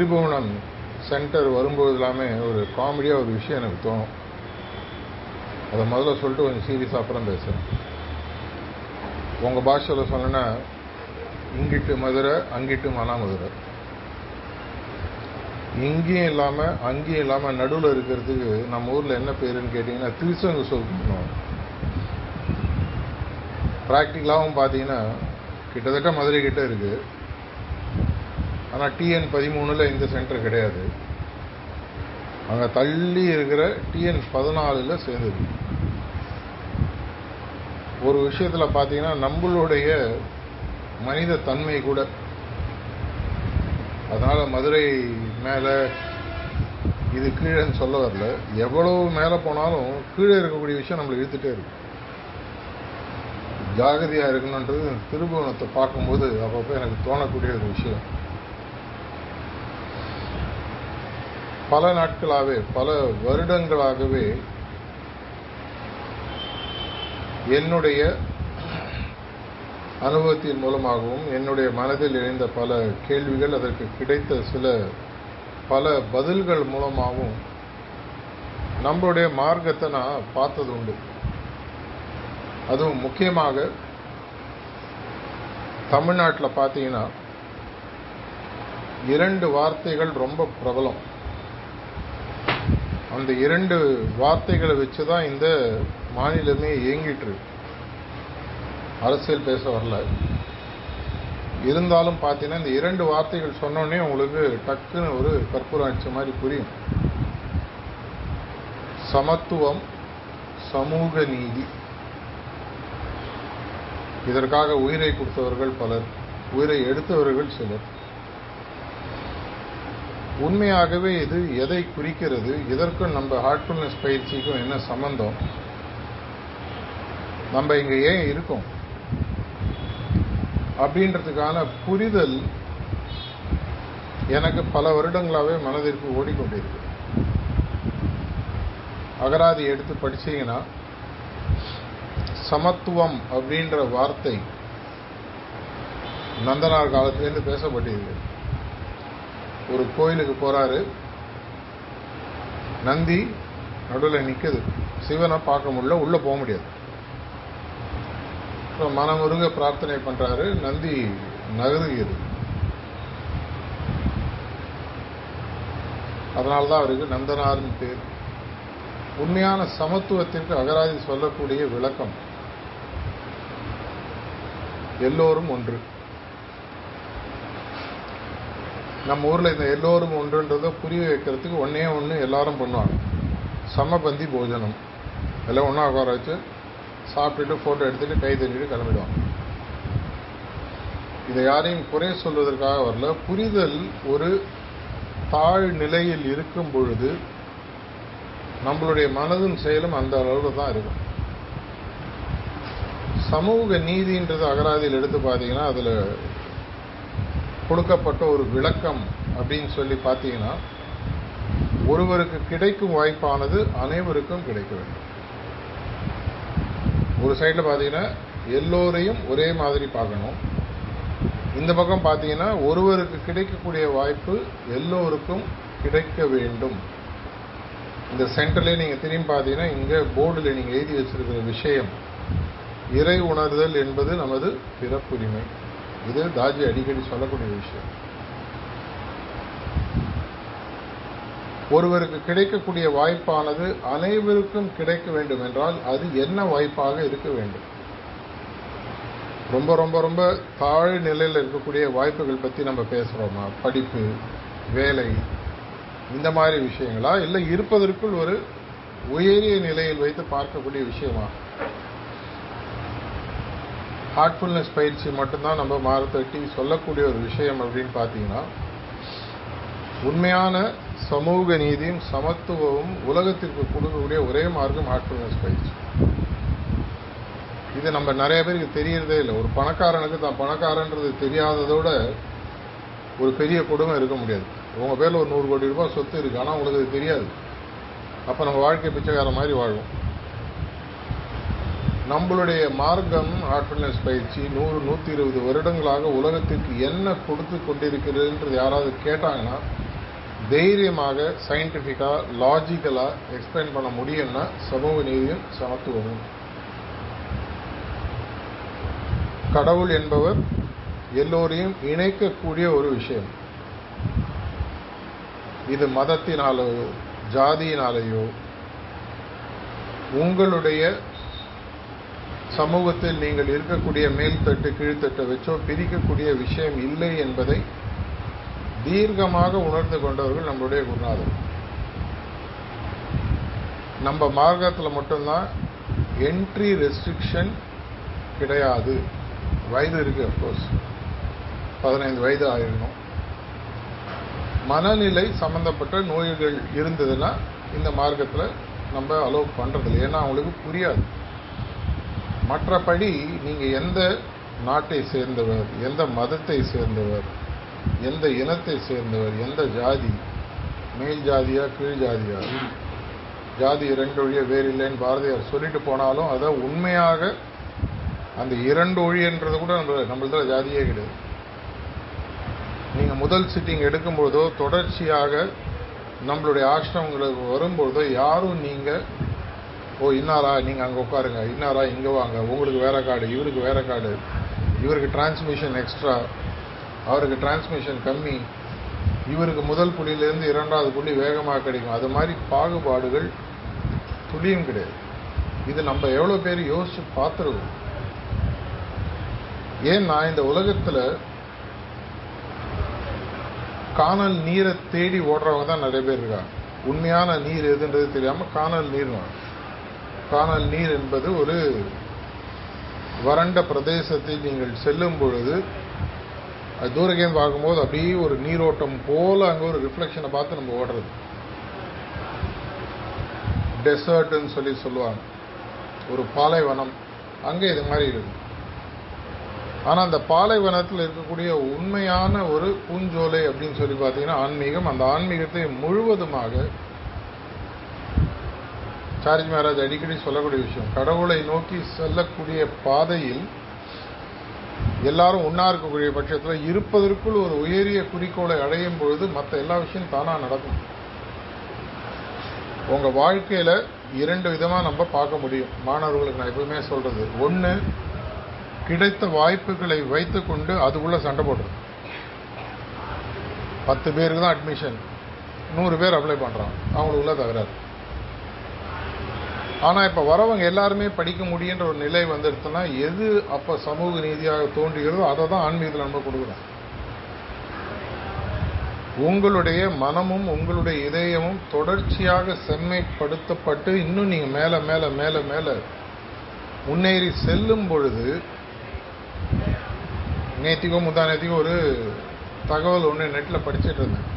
Thirubuvanam centre வரும்போது எல்லாமே ஒரு காமெடியாக ஒரு விஷயம் எனக்கு தோணும். அதை முதல்ல சொல்லிட்டு கொஞ்சம் சீரியஸாக அப்புறம் பேசுகிறேன் உங்கள் பாஷையில் சொன்னேன்னா இங்கிட்டு மதுரை அங்கிட்டு மனாமதுரை இங்கேயும் இல்லாமல் அங்கேயும் இல்லாமல் நடுவில் இருக்கிறதுக்கு நம்ம ஊரில் என்ன பேருன்னு கேட்டிங்கன்னா திருச்செங்கு சொல்லுவோம் ப்ராக்டிக்கலாகவும் பார்த்தீங்கன்னா கிட்டத்தட்ட மதுரை கிட்ட இருக்குது ஆனால் டிஎன் பதிமூணில் இந்த சென்டர் கிடையாது. அங்கே தள்ளி இருக்கிற டிஎன் பதினாலில் சேர்ந்தது. ஒரு விஷயத்தில் பார்த்தீங்கன்னா நம்மளுடைய மனித தன்மை கூட. அதனால் மதுரை மேலே இது கீழேன்னு சொல்ல வரல. எவ்வளவு மேலே போனாலும் கீழே இருக்கக்கூடிய விஷயம் நம்மளை இழுத்துட்டே இருக்கு. ஜாகிரதையாக இருக்கணுன்றது திருபுவனத்தை பார்க்கும்போது அப்பப்போ எனக்கு தோணக்கூடிய ஒரு விஷயம். பல நாட்களாகவே பல வருடங்களாகவே என்னுடைய அனுபவத்தின் மூலமாகவும் என்னுடைய மனதில் இணைந்த பல கேள்விகள் அதற்கு கிடைத்த சில பல பதில்கள் மூலமாகவும் நம்மளுடைய மார்க்கத்தை நான் பார்த்தது உண்டு. அதுவும் முக்கியமாக தமிழ்நாட்டில் பார்த்தீங்கன்னா இரண்டு வார்த்தைகள் ரொம்ப பிரபலம். அந்த இரண்டு வார்த்தைகளை வச்சு தான் இந்த மாநிலமே இயங்கிட்டு இருக்கு. அரசியல் பேச வரல. இருந்தாலும் பார்த்தீங்கன்னா இந்த இரண்டு வார்த்தைகள் சொன்னோடனே உங்களுக்கு டக்குன்னு ஒரு கற்பூராட்சி மாதிரி புரியும். சமத்துவம் சமூக நீதி. இதற்காக உயிரை கொடுத்தவர்கள் பலர் உயிரை எடுத்தவர்கள் சிலர். உண்மையாகவே இது எதை குறிக்கிறது? இதற்கும் நம்ம ஹார்ட்ஃபுல்னஸ் பயிற்சிக்கும் என்ன சம்பந்தம்? நம்ம இங்கே ஏன் இருக்கோம்? அப்படின்றதுக்கான புரிதல் எனக்கு பல வருடங்களாகவே மனதிற்கு ஓடிக்கொண்டிருக்கு. அகராதி எடுத்து படிச்சீங்கன்னா சமத்துவம் அப்படின்ற வார்த்தை நந்தனார் காலத்திலேருந்து பேசப்பட்டிருக்கு ஒரு கோயிலுக்கு போறாரு. நந்தி நடுவில் நிற்குது சிவனை பார்க்க முடியல உள்ள போக முடியாது. மனமுருக பிரார்த்தனை பண்றாரு. நந்தி நகருகிறது அதனால்தான் அவருக்கு நந்தனார்னு பேர். உண்மையான சமத்துவத்திற்கு அகராதி சொல்லக்கூடிய விளக்கம். எல்லோரும் ஒன்று. நம்ம ஊரில் இந்த எல்லோரும் ஒன்றுன்றதை புரிய வைக்கிறதுக்கு ஒன்றே ஒன்று எல்லாரும் பண்ணுவாங்க. சமபந்தி போஜனம். எல்லாம் ஒன்றா உட்கார வச்சு சாப்பிட்டுட்டு ஃபோட்டோ எடுத்துகிட்டு கை தள்ளிட்டு கிளம்பிடுவாங்க. இதை யாரையும் குறை சொல்வதற்காக வரல. புரிதல் ஒரு தாழ் நிலையில் இருக்கும் பொழுது நம்மளுடைய மனதும் செயலும் அந்த அளவில் தான் இருக்கும். சமூக நீதின்றது அகராதியில் எடுத்து பார்த்தீங்கன்னா அதில் கொடுக்கப்பட்ட ஒரு விளக்கம் அப்படின்னு சொல்லி பார்த்தீங்கன்னா ஒருவருக்கு கிடைக்கும் வாய்ப்பானது அனைவருக்கும் கிடைக்க வேண்டும். ஒரு சைடில் பார்த்தீங்கன்னா எல்லோரையும் ஒரே மாதிரி பார்க்கணும். இந்த பக்கம் பார்த்தீங்கன்னா ஒருவருக்கு கிடைக்கக்கூடிய வாய்ப்பு எல்லோருக்கும் கிடைக்க வேண்டும். இந்த சென்டர்லேயே நீங்கள் திரும்பி பார்த்தீங்கன்னா இங்கே போர்டில் நீங்கள் எழுதி வச்சிருக்கிற விஷயம் இறை உணர்தல் என்பது நமது பிறப்புரிமை. இது தாஜி அடிக்கடி சொல்லக்கூடிய விஷயம். ஒருவருக்கு கிடைக்கக்கூடிய வாய்ப்பானது அனைவருக்கும் கிடைக்க வேண்டும் என்றால் அது என்ன வாய்ப்பாக இருக்க வேண்டும். ரொம்ப ரொம்ப ரொம்ப தாழ் நிலையில் இருக்கக்கூடிய வாய்ப்புகள் பற்றி நம்ம பேசுகிறோமா படிப்பு வேலை இந்த மாதிரி விஷயங்களா? இல்லை இருப்பதற்குள் ஒரு உயரிய நிலையில் வைத்து பார்க்கக்கூடிய விஷயமா? ஹார்ட்ஃபுல்னஸ் பயிற்சி மட்டும்தான் நம்ம மாறத்தட்டி சொல்லக்கூடிய ஒரு விஷயம் அப்படின்னு பார்த்தீங்கன்னா உண்மையான சமூக நீதியும் சமத்துவமும் உலகத்திற்கு கொடுக்கக்கூடிய ஒரே மார்க்கம் ஹார்ட்ஃபுல்னஸ் பயிற்சி. இது நம்ம நிறைய பேருக்கு தெரியறதே இல்லை. ஒரு பணக்காரனுக்கு தான். பணக்காரன்றது தெரியாததோட ஒரு பெரிய குடும்பம் இருக்க முடியாது. உங்கள் பேரில் ஒரு நூறு கோடி ரூபாய் சொத்து இருக்குது ஆனால் உங்களுக்கு அது தெரியாது. அப்போ நம்ம வாழ்க்கை பிச்சைக்கார மாதிரி வாழ்வோம் நம்மளுடைய மார்க்கம் ஹார்ட்ஃபுல்னஸ் பயிற்சி நூறு நூற்றி இருபது வருடங்களாக உலகத்திற்கு என்ன கொடுத்து கொண்டிருக்கிறதுன்றது யாராவது கேட்டாங்கன்னா தைரியமாக சயின்டிஃபிக்காக லாஜிக்கலாக எக்ஸ்பிளைன் பண்ண முடியும்னா சமூக நீதியும் சமத்துவமும் கடவுள் என்பவர் எல்லோரையும் இணைக்கக்கூடிய ஒரு விஷயம். இது மதத்தினாலோ ஜாதியினாலேயோ உங்களுடைய சமூகத்தில் நீங்கள் இருக்கக்கூடிய மேல்தட்டு கீழ்த்தட்டை வச்சோ பிரிக்கக்கூடிய விஷயம் இல்லை என்பதை தீர்க்கமாக உணர்ந்து கொண்டவர்கள் நம்மளுடைய குருநாதர். நம்ம மார்க்கத்தில் மட்டும்தான் என்ட்ரி ரெஸ்ட்ரிக்ஷன் கிடையாது. வயது இருக்குது அஃப்கோர்ஸ் பதினைந்து வயது ஆயிடணும் மனநிலை சம்பந்தப்பட்ட நோய்கள் இருந்ததுன்னா இந்த மார்க்கத்தில் நம்ம அலோவ் பண்ணுறதில்ல ஏன்னா அவங்களுக்கு புரியாது. மற்றபடி நீங்கள் எந்த நாட்டை சேர்ந்தவர் எந்த மதத்தை சேர்ந்தவர் எந்த இனத்தை சேர்ந்தவர் எந்த ஜாதி மேல் ஜாதியா கீழ் ஜாதியா? ஜாதி இரண்டு ஒழிய வேறு இல்லைன்னு பாரதியார் சொல்லிட்டு போனாலும் அதை உண்மையாக அந்த இரண்டு ஒழியன்றது கூட நம்ம நம்மளதுல ஜாதியே கிடையாது. நீங்கள் முதல் சிட்டிங் எடுக்கும்போதோ தொடர்ச்சியாக நம்மளுடைய ஆசிரமங்களுக்கு வரும்பொழுதோ யாரும் நீங்கள் ஓ இன்னாரா நீங்கள் அங்கே உட்காருங்க இன்னாரா இங்கே வாங்க உங்களுக்கு வேறு கார்டு இவருக்கு வேறு கார்டு இவருக்கு டிரான்ஸ்மிஷன் எக்ஸ்ட்ரா அவருக்கு டிரான்ஸ்மிஷன் கம்மி இவருக்கு முதல் புள்ளியிலேருந்து இரண்டாவது புள்ளி வேகமாக கிடைக்கும். அது மாதிரி பாகுபாடுகள் துளியும் கிடையாது. இது நம்ம எவ்வளோ பேர் யோசித்து பார்த்துருக்கோம். ஏன்னா இந்த உலகத்தில் காணல் நீரை தேடி ஓடுறவங்க தான் நிறைய பேர் இருக்காங்க. உண்மையான நீர் எதுன்றது தெரியாமல் காணல் நீர் காணல் நீர் என்பது ஒரு வறண்ட பிரதேசத்தில் நீங்கள் செல்லும் பொழுது அது தூரகேந்து பார்க்கும்போது அப்படியே ஒரு நீரோட்டம் போல அங்கே ஒரு ரிஃப்ளெக்ஷனை பார்த்து நம்ம ஓடுறது. டெசர்ட்னு சொல்லி சொல்லுவாங்க. ஒரு பாலைவனம். அங்கே இது மாதிரி இருக்கு ஆனால் அந்த பாலைவனத்தில் இருக்கக்கூடிய உண்மையான ஒரு பூஞ்சோலை அப்படின்னு சொல்லி பார்த்தீங்கன்னா ஆன்மீகம் அந்த ஆன்மீகத்தை முழுவதுமாக சார்ஜ் மகாராஜ் அடிக்கடி சொல்லக்கூடிய விஷயம். கடவுளை நோக்கி செல்லக்கூடிய பாதையில் எல்லாரும் ஒன்றா இருக்கக்கூடிய பட்சத்தில் இருப்பதற்குள் ஒரு உயரிய குறிக்கோளை அடையும் பொழுது மற்ற எல்லா விஷயம் தானாக நடக்கும். உங்கள் வாழ்க்கையில் இரண்டு விதமாக நம்ம பார்க்க முடியும். மாணவர்களுக்கு நான் எப்பவுமே சொல்கிறது ஒன்று கிடைத்த வாய்ப்புகளை வைத்துக்கொண்டு அதுக்குள்ளே சண்டை போடுறது. பத்து பேருக்கு தான் அட்மிஷன் நூறு பேர் அப்ளை பண்ணுறான் அவங்களுக்குள்ள தகராறு. ஆனால் இப்போ வரவங்க எல்லாருமே படிக்க முடியுன்ற ஒரு நிலை வந்துடுச்சுன்னா எது அப்போ சமூக நீதியாக தோன்றுகிறதோ அதை தான் ஆன்மீகத்தில் நம்ம கொடுக்குறோம். உங்களுடைய மனமும் உங்களுடைய இதயமும் தொடர்ச்சியாக செம்மைப்படுத்தப்பட்டு இன்னும் நீங்கள் மேலே மேலே மேலே மேலே முன்னேறி செல்லும் பொழுது நேத்திக்கோ முந்தா நேத்திக்கோ ஒரு தகவல் ஒன்று நெட்டில் படிச்சுட்டு இருந்தேன்.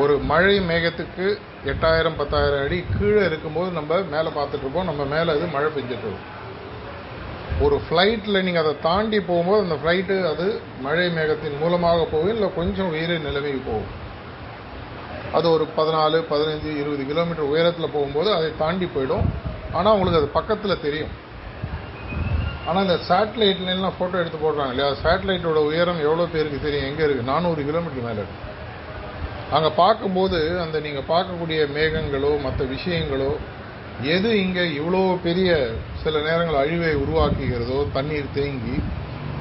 ஒரு மழை மேகத்துக்கு எட்டாயிரம் பத்தாயிரம் அடி கீழே இருக்கும்போது நம்ம மேலே பார்த்துட்ருப்போம் நம்ம மேலே அது மழை பெஞ்சிட்டு ஒரு ஃப்ளைட்டில் நீங்கள் அதை தாண்டி போகும்போது அந்த ஃப்ளைட்டு அது மழை மேகத்தின் மூலமாக போகும் இல்லை கொஞ்சம் உயரிய நிலைமைக்கு போகும். அது ஒரு பதினாலு பதினஞ்சு இருபது கிலோமீட்டர் உயரத்தில் போகும்போது அதை தாண்டி போயிடும். ஆனால் உங்களுக்கு அது பக்கத்தில் தெரியும். ஆனால் இந்த சேட்டலைட்லாம் ஃபோட்டோ எடுத்து போடுறாங்க இல்லையா? சேட்டலைட்டோட உயரம் எவ்வளோ பேருக்கு தெரியும்? எங்கே இருக்குது நானூறு கிலோமீட்டர் மேலே இருக்குது அங்கே பார்க்கும்போது அந்த நீங்கள் பார்க்கக்கூடிய மேகங்களோ மற்ற விஷயங்களோ எது இங்கே இவ்வளோ பெரிய சில நேரங்கள் அழிவை உருவாக்குகிறதோ தண்ணீர் தேங்கி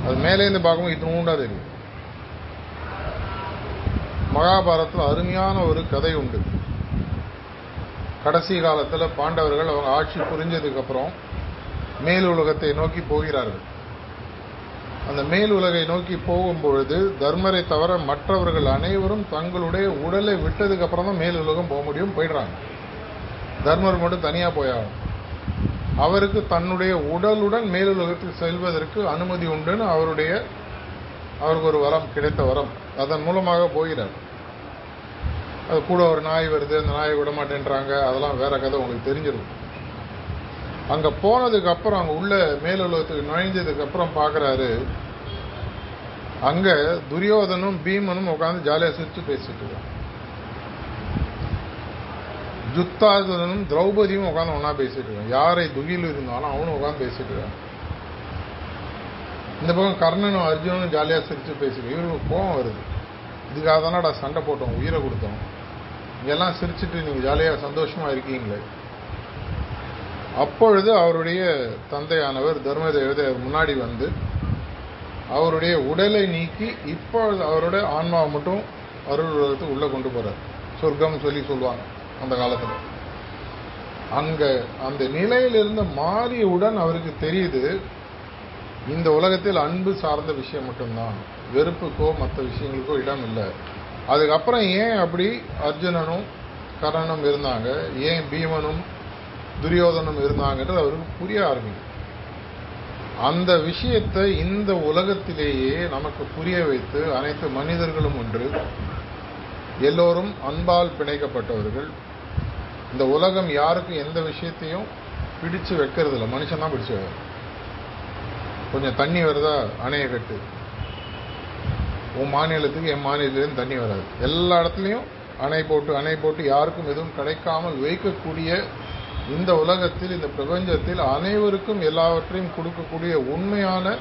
அது மேலேருந்து பார்க்கும்போது இத்தினூண்டா தெரியும். மகாபாரத்தில் அருமையான ஒரு கதை உண்டு. கடைசி காலத்தில் பாண்டவர்கள் அவங்க ஆட்சி புரிஞ்சதுக்கப்புறம் மேல் உலகத்தை நோக்கி போகிறார்கள். அந்த மேல் உலகை நோக்கி போகும் பொழுது தர்மரை தவிர மற்றவர்கள் அனைவரும் தங்களுடைய உடலை விட்டதுக்கு அப்புறம் தான் மேல் உலகம் போக முடியும் போயிடுறாங்க. தர்மர் மட்டும் தனியாக போயாகும். அவருக்கு தன்னுடைய உடலுடன் மேலுலகத்தில் செல்வதற்கு அனுமதி உண்டுன்னு அவருடைய அவருக்கு ஒரு வரம் கிடைத்த வரம். அதன் மூலமாக போகிறார். அது கூட ஒரு நாய் வருது அந்த நாயை விட மாட்டேன்றாங்க அதெல்லாம் வேற கதை உங்களுக்கு தெரிஞ்சிருக்கும் அங்கே போனதுக்கு அப்புறம் அங்கே உள்ள மேலுலகத்துக்கு நுழைஞ்சதுக்கு அப்புறம் பார்க்குறாரு அங்கே துரியோதனும் பீமனும் உட்காந்து ஜாலியாக சிரிச்சு பேசிட்டு இருக்கான் ஜுத்தாதனும் திரௌபதியும் உட்காந்து ஒன்றா பேசிட்டு இருக்கான் யாரை துகில் இருந்தாலும் அவனும் உட்காந்து பேசிட்டு இருக்கான் இந்த பக்கம் கர்ணனும் அர்ஜுனனும் ஜாலியாக சிரித்து பேசிட்டு இவருக்கு கோபம் வருது. இதுக்காக தானடா சண்டை போட்டோம் உயிரை கொடுத்தோம். இங்கெல்லாம் சிரிச்சுட்டு நீங்கள் ஜாலியாக சந்தோஷமாக இருக்கீங்களே. அப்பொழுது அவருடைய தந்தையானவர் தர்மதேவதை அவர் முன்னாடி வந்து அவருடைய உடலை நீக்கி இப்பொழுது அவருடைய ஆன்மாவை மட்டும் அருள் உலகத்துக்கு உள்ளே கொண்டு போகிறார் சொர்க்கம் சொல்லி சொல்லுவாங்க அந்த காலத்தில். அங்கே அந்த நிலையிலிருந்து மாறியவுடன் அவருக்கு தெரியுது இந்த உலகத்தில் அன்பு சார்ந்த விஷயம் மட்டும்தான். வெறுப்புக்கோ மற்ற விஷயங்களுக்கோ இடம் இல்லை. அதுக்கப்புறம் ஏன் அப்படி அர்ஜுனனும் கர்ணனும் இருந்தாங்க? ஏன் பீமனும் துரியோதனம் இருந்தாங்கன்றது அவருக்கு புரிய ஆரம்பிக்கும். அந்த விஷயத்தை இந்த உலகத்திலேயே நமக்கு புரிய வைத்து அனைத்து மனிதர்களும் ஒன்று எல்லோரும் அன்பால் பிணைக்கப்பட்டவர்கள். இந்த உலகம் யாருக்கும் எந்த விஷயத்தையும் பிடிச்சு வைக்கிறது இல்லை மனுஷன் தான் பிடிச்சு வைக்கிறான். கொஞ்சம் தண்ணி வருதா? அணையை கட்டு. உன் மாநிலத்துக்கு என் மாநிலத்துலேருந்து தண்ணி வராது. எல்லா இடத்துலையும் அணை போட்டு அணை போட்டு யாருக்கும் எதுவும் கிடைக்காமல் வைக்கக்கூடிய இந்த உலகத்தில் இந்த பிரபஞ்சத்தில் அனைவருக்கும் எல்லாவற்றையும் கொடுக்கக்கூடிய உண்மையான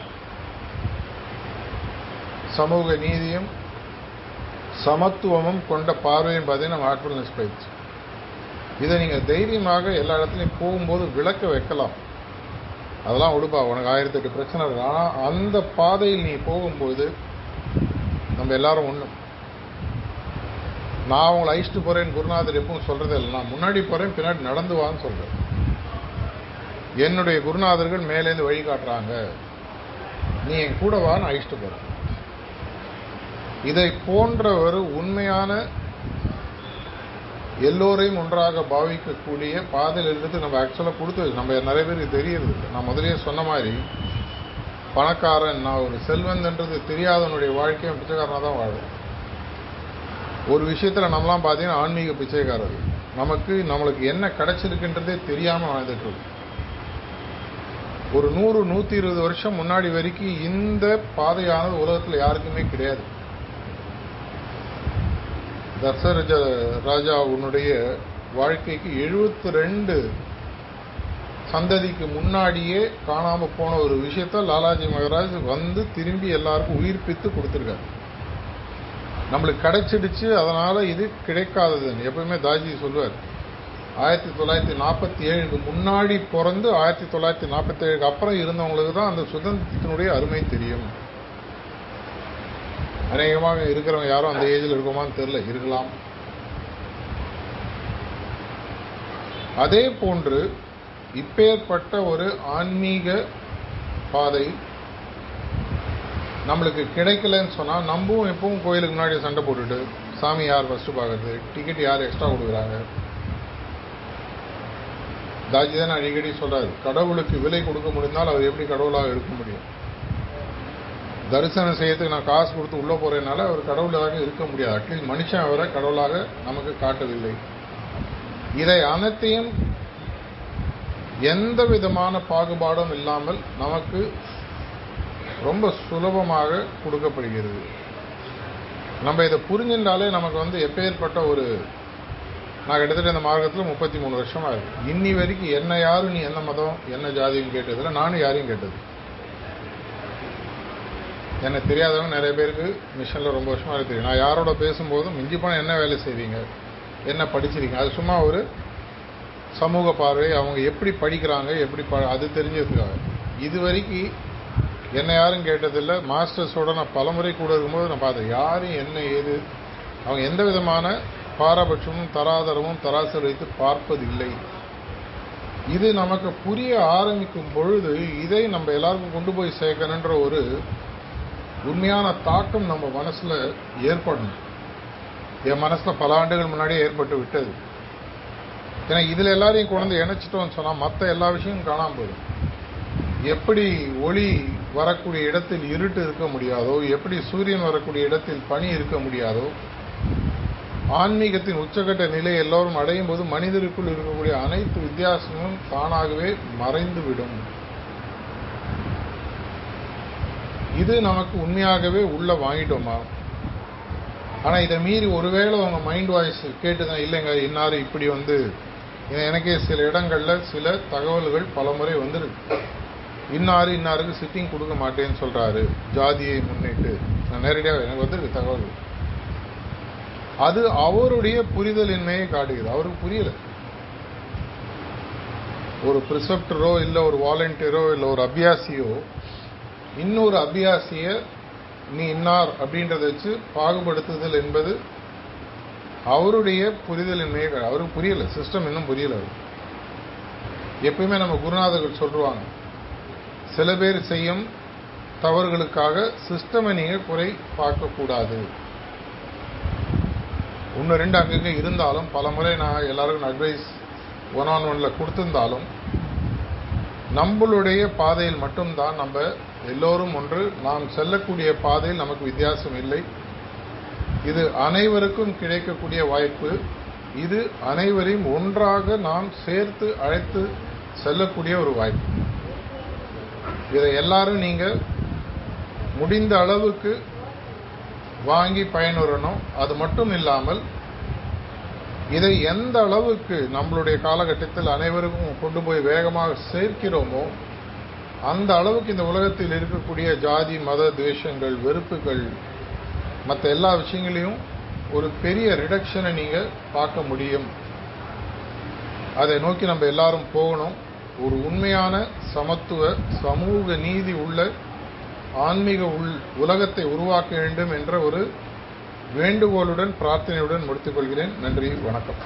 சமூக நீதியும் சமத்துவமும் கொண்ட பார்வையும் பார்த்தீங்கன்னா ஹார்ட்ஃபுல்னஸ் பயிற்சி இதை நீங்கள் தைரியமாக எல்லா இடத்துலையும் போகும்போது விளக்க வைக்கலாம். அதெல்லாம் விடுப்பா உனக்கு ஆயிரத்தெட்டு பிரச்சனை இருக்கு. ஆனால் அந்த பாதையில் நீ போகும்போது நம்ம எல்லாரும் ஒன்று நான் அவங்கள அழிச்சிட்டு போகிறேன் குருநாதர் எப்பவும் சொல்கிறது இல்லை. நான் முன்னாடி போகிறேன் பின்னாடி நடந்து வான்னு சொல்கிறேன் என்னுடைய குருநாதர்கள் மேலேருந்து வழி காட்டுறாங்க. நீ என் கூட வான்னு அழிச்சிட்டு போகிறேன் இதை போன்ற ஒரு உண்மையான எல்லோரையும் ஒன்றாக பாவிக்கக்கூடிய பாதையில் இருந்து நம்ம ஆக்சுவலாக கொடுத்து நம்ம நிறைய பேருக்கு தெரியறது நான் முதலே சொன்ன மாதிரி பணக்காரன் நான் ஒரு செல்வந்தன்றது தெரியாதவனுடைய வாழ்க்கையும் பிச்சைக்காரனாக தான் வாழும் ஒரு விஷயத்தில் நம்மலாம் பார்த்தீங்கன்னா ஆன்மீக பிச்சைக்காரர்கள். நமக்கு நம்மளுக்கு என்ன கிடச்சிருக்குன்றதே தெரியாமல் வாழ்ந்துட்டு ஒரு நூறு நூற்றி இருபது வருஷம் முன்னாடி வரைக்கும் இந்த பாதையானது உலகத்தில் யாருக்குமே கிடையாது. தசரஜ ராஜா உன்னுடைய வாழ்க்கைக்கு எழுபத்தி ரெண்டு சந்ததிக்கு முன்னாடியே காணாம போன ஒரு விஷயத்த லாலாஜி மகராஜ் வந்து திரும்பி எல்லாருக்கும் உயிர்ப்பித்து கொடுத்துருக்காரு. நம்மளுக்கு கிடைச்சிடுச்சு அதனால இது கிடைக்காததுன்னு எப்பவுமே தாஜி சொல்லுவார் ஆயிரத்தி தொள்ளாயிரத்தி நாற்பத்தி ஏழுக்கு முன்னாடி பிறந்து ஆயிரத்தி தொள்ளாயிரத்தி நாற்பத்தி ஏழுக்கு அப்புறம் இருந்தவங்களுக்கு தான் அந்த சுதந்திரத்தினுடைய அருமை தெரியும். அநேகமாக இருக்கிறவங்க யாரும் அந்த ஏஜில் இருக்கோமான்னு தெரில இருக்கலாம். அதே போன்று இப்பேற்பட்ட ஒரு ஆன்மீக பாதை நம்மளுக்கு கிடைக்கலன்னு சொன்னால் நம்பவும் எப்பவும் கோயிலுக்கு முன்னாடி சண்டை போட்டுட்டு சாமி யார் ஃபஸ்ட்டு பார்க்குறது? டிக்கெட் யார் எக்ஸ்ட்ரா கொடுக்குறாங்க? தாஜி தான் அடிக்கடி சொல்றாரு கடவுளுக்கு விலை கொடுக்க முடிந்தால் அவர் எப்படி கடவுளாக இருக்க முடியும்? தரிசனம் செய்யறதுக்கு நான் காசு கொடுத்து உள்ளே போறதுனால அவர் கடவுளாக இருக்க முடியாது. அட்லீஸ்ட் மனுஷன் அவரை கடவுளாக நமக்கு காட்டவில்லை. இதை அனைத்தையும் எந்த விதமான பாகுபாடும் இல்லாமல் நமக்கு ரொம்ப சுலபமாக கொடுக்கப்படுகிறது. நம்ம இதை புரிஞ்சின்றாலே நமக்கு வந்து எப்பேற்பட்ட ஒரு நான் கிட்டத்தட்ட இந்த மார்க்கத்தில் முப்பத்தி மூணு வருஷமா இருக்கு. இன்னி வரைக்கும் என்ன யாரும் நீ என்ன மதம் என்ன ஜாதியும் கேட்டதில்லை நானும் யாரையும் கேட்டது. எனக்கு தெரியாதவங்க நிறைய பேருக்கு மிஷனில் ரொம்ப வருஷமாக இருக்கு தெரியும். நான் யாரோட பேசும்போதும் மிஞ்சி போனால் என்ன வேலை செய்வீங்க என்ன படிச்சிருக்கீங்க? அது சும்மா ஒரு சமூக பார்வை. அவங்க எப்படி படிக்கிறாங்க எப்படி ப அது தெரிஞ்சதுக்காக. இது வரைக்கும் என்னை யாரும் கேட்டதில்லை. மாஸ்டர்ஸோட நான் பலமுறை கூட இருக்கும்போது நான் பார்த்தேன். யாரும் என்ன ஏது? அவங்க எந்த விதமான பாரபட்சமும் தராதரமும் தராசு வைத்து பார்ப்பதில்லை. இது நமக்கு புரிய ஆரம்பிக்கும் பொழுது இதை நம்ம எல்லாருக்கும் கொண்டு போய் சேர்க்கணுன்ற ஒரு உண்மையான தாக்கம் நம்ம மனசில் ஏற்படணும். என் மனசில் பல ஆண்டுகள் முன்னாடியே ஏற்பட்டு விட்டது. ஏன்னா இதில் எல்லாரையும் கொண்டு இணைச்சிட்டோம்னு சொன்னால் மற்ற எல்லா விஷயமும் காணாமல் போயிடும். எப்படி ஒளி வரக்கூடிய இடத்தில் இருட்டு இருக்க முடியாதோ எப்படி சூரியன் வரக்கூடிய இடத்தில் பனி இருக்க முடியாதோ ஆன்மீகத்தின் உச்சகட்ட நிலை எல்லோரும் அடையும் போது மனிதருக்குள் இருக்கக்கூடிய அனைத்து வித்தியாசமும் தானாகவே மறைந்துவிடும். இது நமக்கு உண்மையாகவே உள்ள வாங்கிட்டோமா? ஆனா இதை மீறி ஒருவேளை அவங்க மைண்ட் வாய்ஸ் கேட்டுதான் இல்லைங்க இன்னாரு இப்படி வந்து எனக்கே சில இடங்கள்ல சில தகவல்கள் பலமுறை வந்துருக்கு. இன்னாரு இன்னாருக்கு சிட்டிங் கொடுக்க மாட்டேன்னு சொல்றாரு. ஜாதியை முன்னிட்டு. நான் நேரடியாக எனக்கு வந்திருக்கு தகவல். அது அவருடைய புரிதலின்மையை காட்டுகிறது. அவருக்கு புரியலை. ஒரு ப்ரிசப்டரோ இல்லை ஒரு வாலண்டியரோ இல்லை ஒரு அபியாசியோ இன்னொரு அபியாசியை நீ இன்னார் அப்படின்றத வச்சு பாகுபடுத்துதல் என்பது அவருடைய புரிதலின்மையை அவருக்கு புரியல. சிஸ்டம் இன்னும் புரியலை. அவருக்கு எப்பயுமே நம்ம குருநாதர்கள் சொல்லுவாங்க. சில பேர் செய்யும் தவறுகளுக்காக சிஸ்டமை நீங்கள் குறை பார்க்கக்கூடாது. ஒன்று ரெண்டு அங்கங்கே இருந்தாலும் பல முறை நான் எல்லாருக்கும் அட்வைஸ் ஒன் ஆன் ஒனில் கொடுத்துருந்தாலும் நம்மளுடைய பாதையில் மட்டும்தான் நம்ம எல்லோரும் ஒன்று நாம் செல்லக்கூடிய பாதையில் நமக்கு வித்தியாசம் இல்லை. இது அனைவருக்கும் கிடைக்கக்கூடிய வாய்ப்பு. இது அனைவரையும் ஒன்றாக நாம் சேர்த்து அழைத்து செல்லக்கூடிய ஒரு வாய்ப்பு. இதை எல்லாரும் நீங்கள் முடிந்த அளவுக்கு வாங்கி பயனுறணும். அது மட்டும் இல்லாமல் இதை எந்த அளவுக்கு நம்மளுடைய காலகட்டத்தில் அனைவருக்கும் கொண்டு போய் வேகமாக சேர்க்கிறோமோ அந்த அளவுக்கு இந்த உலகத்தில் இருக்கக்கூடிய ஜாதி மத துவேஷங்கள் வெறுப்புகள் மற்ற எல்லா விஷயங்களையும் ஒரு பெரிய ரிடக்ஷனை நீங்கள் பார்க்க முடியும். அதை நோக்கி நம்ம எல்லாரும் போகணும். ஒரு உண்மையான சமத்துவ சமூக நீதி உள்ள ஆன்மீக உள் உலகத்தை உருவாக்க வேண்டும் என்ற ஒரு வேண்டுகோளுடன் பிரார்த்தனையுடன் முடித்துக்கொள்கிறேன் நன்றி வணக்கம்.